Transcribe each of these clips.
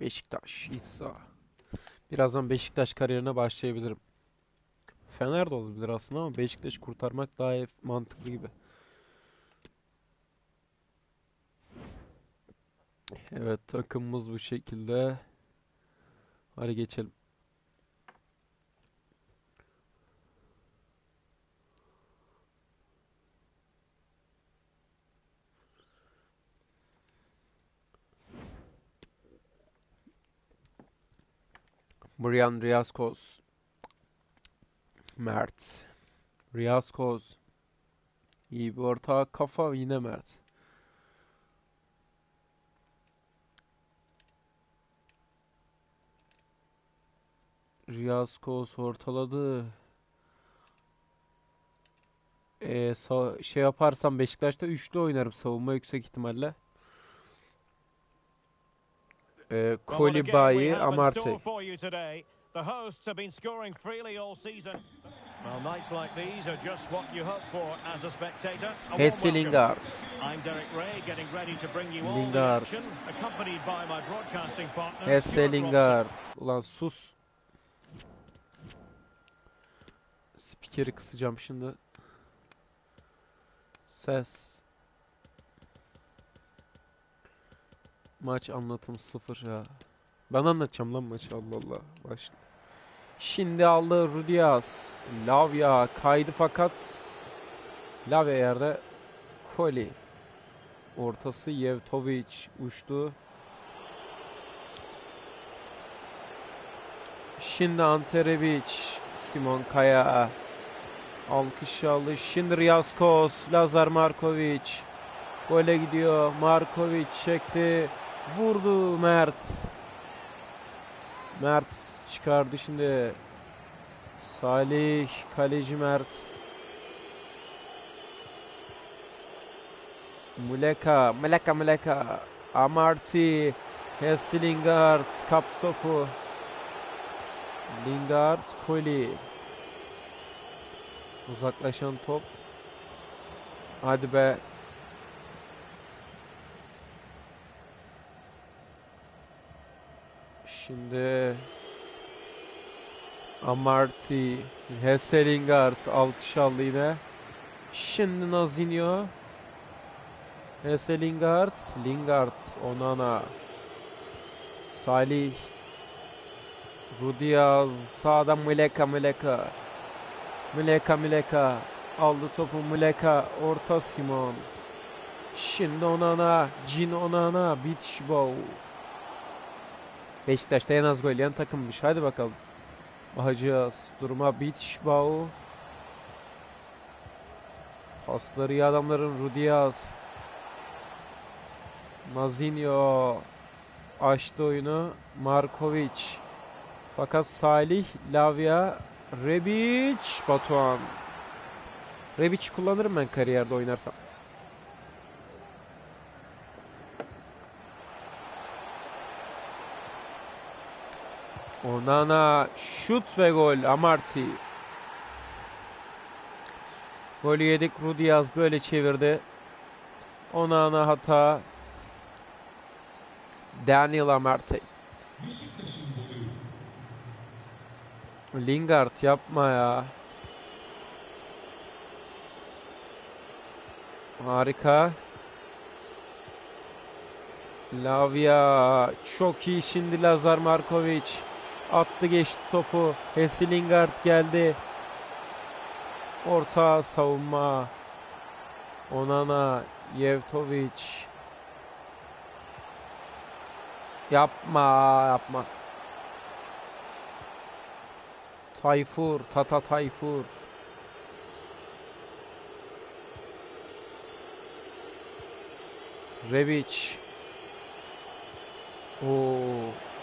Beşiktaş, İsa. Birazdan Beşiktaş kariyerine başlayabilirim. Fener de olabilir aslında ama Beşiktaş'ı kurtarmak daha mantıklı gibi. Evet takımımız bu şekilde. Hadi geçelim. Brian Riascos. Mert. Riascos. İyi bir orta kafa yine Mert. Riascos ortaladı. Ee, şey yaparsam Beşiktaş'ta üçlü oynarım savunma yüksek ihtimalle. Have in Amartey. store for you today. The hosts have been scoring freely all season. Well, nights like these are just what you hope for as a spectator. A warm Hesse welcome. Lingard. I'm Derek Ray, getting ready to bring you all the Lingard. action, accompanied by my broadcasting partner, Hesse Stuart Robson. Lingard. Ulan sus. Spikeri kısacağım şimdi. Ses. Maç anlatım sıfır ya. Ben anlatacağım lan maçı Allah Allah. Başla. Şimdi aldı Rudias. Lavia kaydı fakat Lavia yerde Koli. Ortası Yevtovic uçtu. Şimdi Ante Rebic, Simon Kaya, alkış aldı. Şimdi Riaskos, Lazar Markovic, gole gidiyor. Markovic çekti, vurdu Mert. Mert çıkardı şimdi. Salih, kaleci Mert. Muleka, Muleka, Muleka, Amarty, Hesse Lingard, kaptı topu. Lingard, Koli. Uzaklaşan top. Hadi be. Şimdi Amarty, Hesse Lingard alkış aldı yine. Şimdi Nazinho. Hesse Lingard, Onana. Salih, Rudiaz sağdan Muleka Muleka. Muleka Muleka aldı topu Muleka orta Simon. Şimdi Onana, Cin Onana, Beach Bow. Beşiktaş'ta en az gol yiyen takımmış. Hadi bakalım. Bakacağız. Duruma Beach Bow. Pasları iyi adamların Rudiaz. Mazinho açtı oyunu. Markovic. Fakat Salih, Lavia, Rebic, Batuhan. Rebic kullanırım ben kariyerde oynarsam. Onana şut ve gol Amarty. Golü yedik Rudiaz böyle çevirdi. Onana hata. Daniel Amarty. Lingard yapma ya. Harika. Lavia çok iyi şimdi Lazar Markovic attı geçti topu. Lingard geldi. Orta savunma. Onana, Yevtovic. Yapma, yapma. Tayfur, Tata Tayfur. Rebic. Oo.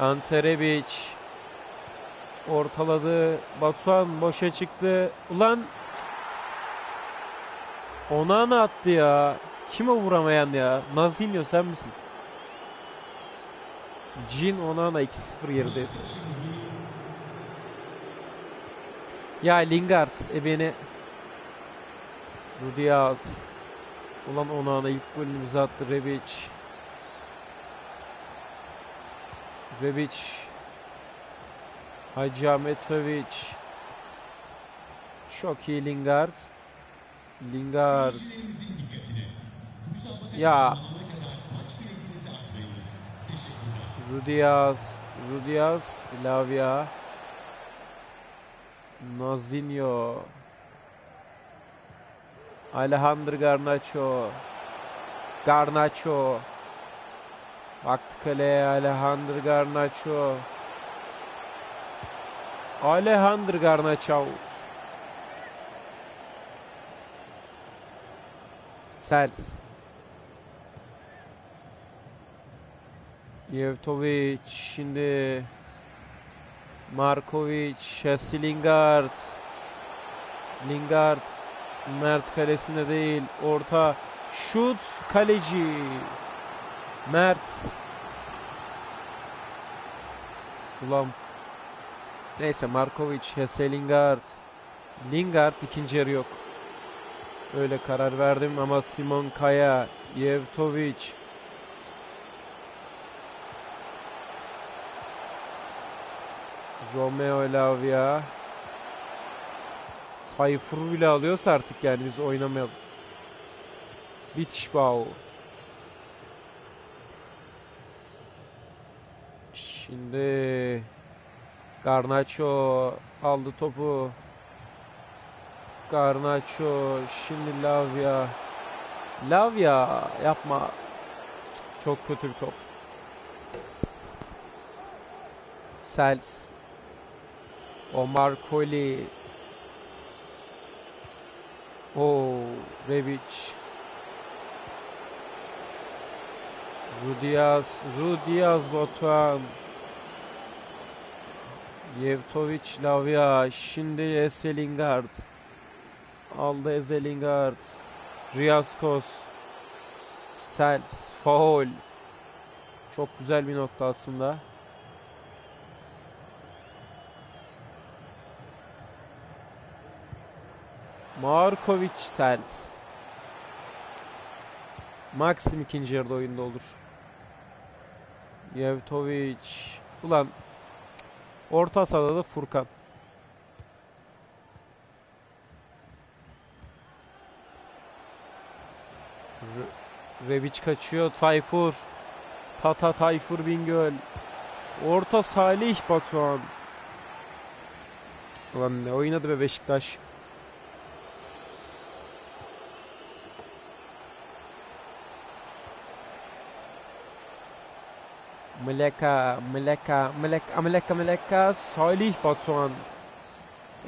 Ante Rebic. Ortaladı. Batuhan boşa çıktı. Ulan Onana attı ya. Kim o vuramayan ya? Nazinho sen misin? Jin Onana 2-0 gerideyiz. Ya Lingard e beni Rudiaz Ulan Onana ilk golünü bize attı Rebic Rebic. Hacı Ahmetovic. Çok iyi Lingard. Lingard. Ya. Rudiaz. Rudiaz. Lavia. Nazinho. Alejandro Garnacho. Garnacho. Baktı kaleye Alejandro Garnacho. Alejandro Garnacho. Sels. Yevtovic şimdi Markovic, Chelsea Lingard. Lingard Mert kalesinde değil. Orta şut kaleci. Mert. Ulan. Neyse Markovic, Hesse Lingard. Lingard ikinci yarı yok. Öyle karar verdim ama Simon Kaya, Yevtovic. Romeo Lavia. Tayfur bile alıyorsa artık yani biz oynamayalım. Beachbau. Şimdi Garnacho aldı topu. Garnacho şimdi Lavia. Lavia yapma. Çok kötü bir top. Sels. Omar Koli. O Rebic. Rudiaz, Rudiaz Batuhan. Yevtovic Lavia. Şimdi Ese Lingard. Aldı Eze Lingard. Riaskos. Sels. Faul. Çok güzel bir nokta aslında. Markovic Sels. Maxim ikinci yarıda oyunda olur. Yevtovic. Ulan orta sahada da Furkan. R- Rebic kaçıyor. Tayfur. Tata Tayfur Bingöl. Orta Salih Batuhan. Ulan ne oynadı be Beşiktaş. Mleka, Mleka, Mleka, Mleka, Mleka, Salih Batuhan.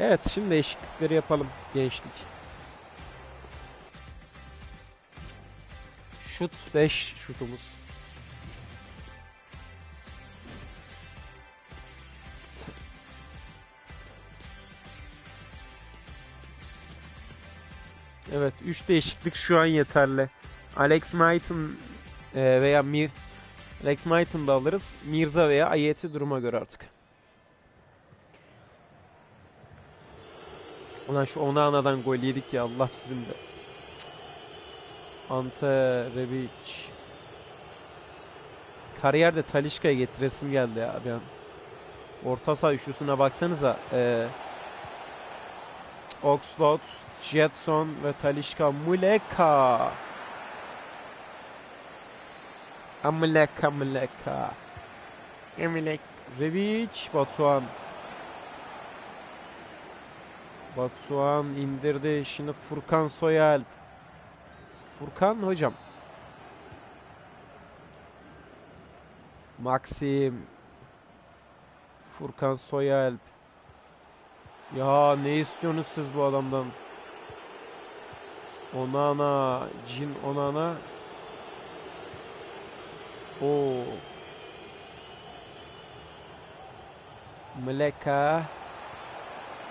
Evet, şimdi değişiklikleri yapalım gençlik. Şut 5 şutumuz. Evet, 3 değişiklik şu an yeterli. Alex Mait'in e, veya Mir Alex Mait'in da alırız. Mirza veya Ayeti duruma göre artık. Ulan şu Onana'dan gol yedik ya Allah sizin de. Ante Rebic. Kariyerde Talişka'ya getiresim geldi ya bir an. Orta saha üçlüsüne baksanıza. Ee, Oxlade, Jetson ve Talişka Muleka. Amleka amleka. Emlek. Rebic, Batuhan. Batuhan indirdi. Şimdi Furkan Soyalp. Furkan hocam. Maxim. Furkan Soyalp. Ya ne istiyorsunuz siz bu adamdan? Onana, Jin Onana. Oo. Mleka.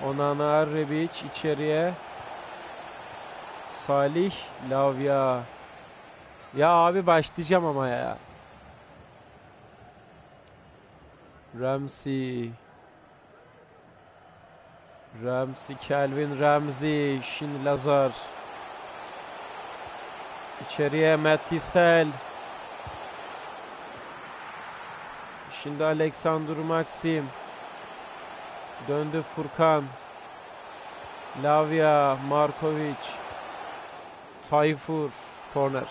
Onana Rebic içeriye. Salih Lavia. Ya abi başlayacağım ama ya. Ramsey. Ramsey, Kelvin Ramsey. Şimdi Lazar. İçeriye Matt Tistel. Şimdi Alexander Maxim. Döndü Furkan. Lavia, Markovic. Tayfur, korner.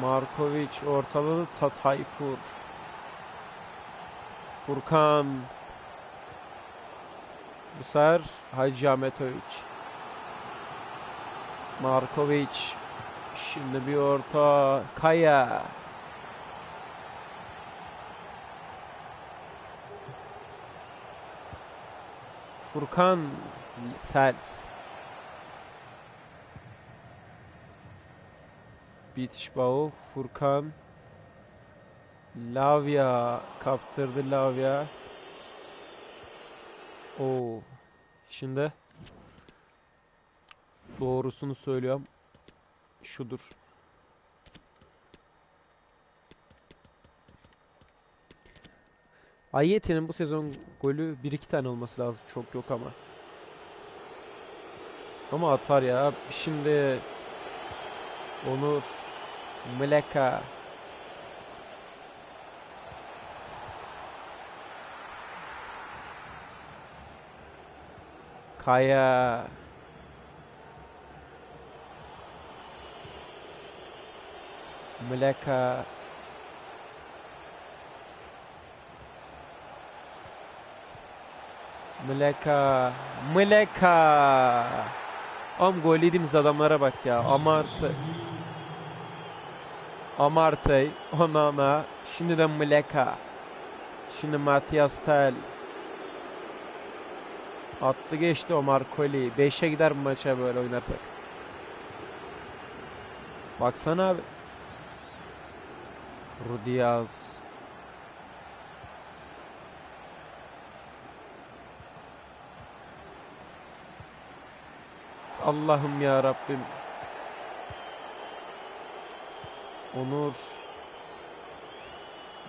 Markovic ortaladı Ta Tayfur. Furkan. Bu sefer Hacı Ahmetovic. Markovic. Şimdi bir orta. Kaya. Furkan Sels. Bitişbao, Furkan. Lavia kaptırdı Lavia. Oo. Şimdi doğrusunu söylüyorum. Şudur. Ayeti'nin bu sezon golü 1-2 tane olması lazım. Çok yok ama. Ama atar ya. Şimdi Onur Mleka Kaya Mleka Mleka Mleka Am gol yediğimiz adamlara bak ya. Amartey. Amartey. Onana. Şimdi de Mleka. Şimdi Matias Tel. Attı geçti Omar Koli. 5'e gider bu maça böyle oynarsak. Baksana abi. Rudiaz. Allah'ım ya Rabbim. Onur.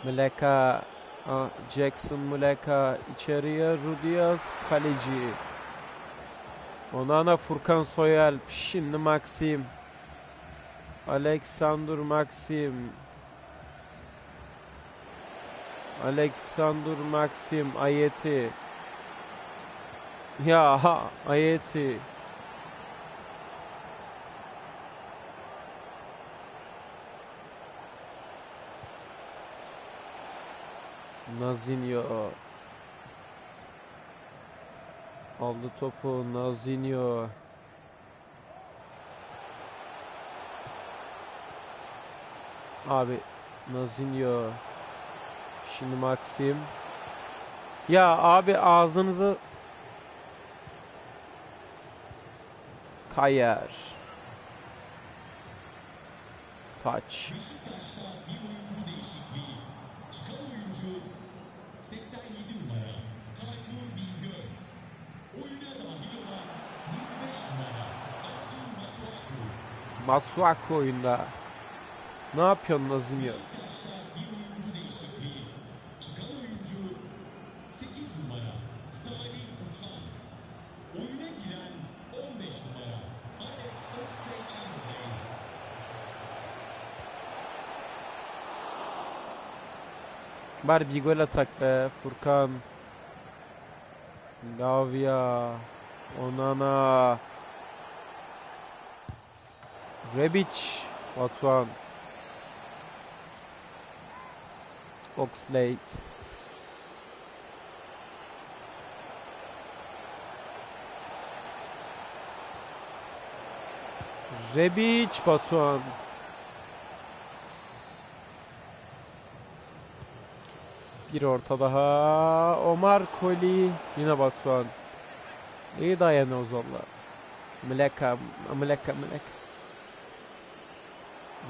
Mleka. Aa, Jackson Mleka içeriye Rudiaz kaleci. Onana Furkan Soyalp. Şimdi Maxim. Alexander Maxim. Alexander Maxim Ayeti. Ya ha Ayeti. Nazinho. Aldı topu Nazinho. Abi Nazinho. Şimdi Maxim. Ya abi ağzınızı kayar. Taç. Oyuna giren 15 numara Alex Oxlade-Chamberlain. Bari bir gol atak be Furkan. Lavia. Onana. Rebic. Batuhan. Oxlade. Rebic Batuhan. Bir orta daha. Omar Koli. Yine Batuhan. İyi dayanıyor Ozol'la. Mleka. Mleka. Mleka.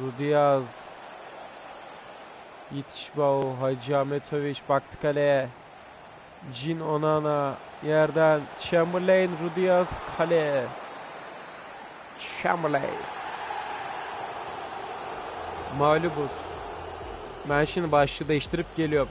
Rudiaz. Yetişbao. Hacı Ahmetoviç. Baktı kaleye. Jin Onana. Yerden. Chamberlain. Rudiaz. Kale. Chamberlain. Mağlubuz. Şimdi başlığı değiştirip geliyorum.